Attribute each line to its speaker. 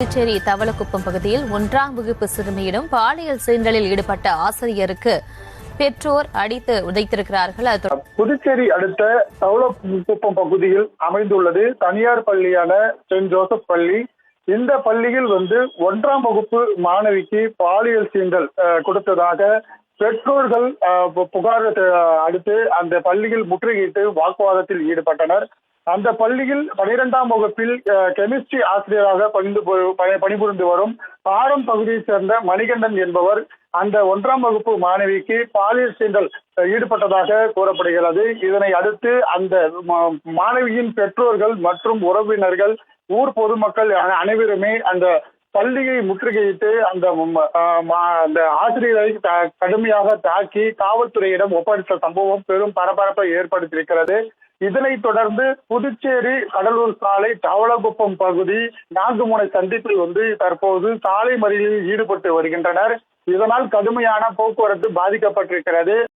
Speaker 1: புதுச்சேரி தவளக்குப்பம் பகுதியில் ஒன்றாம் வகுப்பு சிறுமியிடம் பாலியல் சீண்டலில் ஈடுபட்ட ஆசிரியருக்கு பெற்றோர் அடித்து உதைத்திருக்கிறார்கள். அது
Speaker 2: புதுச்சேரி அடுத்த தவளக்குப்பம் பகுதியில் அமைந்துள்ளது. தனியார் பள்ளியான செயின்ட் ஜோசப் பள்ளி. இந்த பள்ளியில் வந்து ஒன்றாம் வகுப்பு மாணவிக்கு பாலியல் சீண்டல் கொடுத்ததாக பெற்றோர்கள் புகார் அடுத்து அந்த பள்ளியில் முற்றுகையிட்டு வாக்குவாதத்தில் ஈடுபட்டனர். அந்த பள்ளியில் பனிரெண்டாம் வகுப்பில் கெமிஸ்ட்ரி ஆசிரியராக பணிந்து பணிபுரிந்து வரும் பாரம் பகுதியைச் சேர்ந்த மணிகண்டன் என்பவர் அந்த ஒன்றாம் வகுப்பு மாணவிக்கு பாலியல் சீண்டல் ஈடுபட்டதாக கூறப்படுகிறது. இதனை அடுத்து அந்த மா- மாணவியின் பெற்றோர்கள் மற்றும் உறவினர்கள் ஊர் பொதுமக்கள் அனைவருமே அந்த பள்ளியை முற்றுகையிட்டு அந்த மா- அந்த ஆசிரியரை கடுமையாக தாக்கி காவல்துறையிடம் ஒப்படைத்த சம்பவம் பெரும் பரபரப்பை ஏற்படுத்தியிருக்கிறது. இதனை தொடர்ந்து புதுச்சேரி கடலூர் சாலை தவளகுப்பம் பகுதி நான்குமுனை சந்திப்பில் வந்து தற்போது சாலை மறியலில் ஈடுபட்டு வருகின்றனர். இதனால் கடுமையான போக்குவரத்து பாதிக்கப்பட்டிருக்கிறது.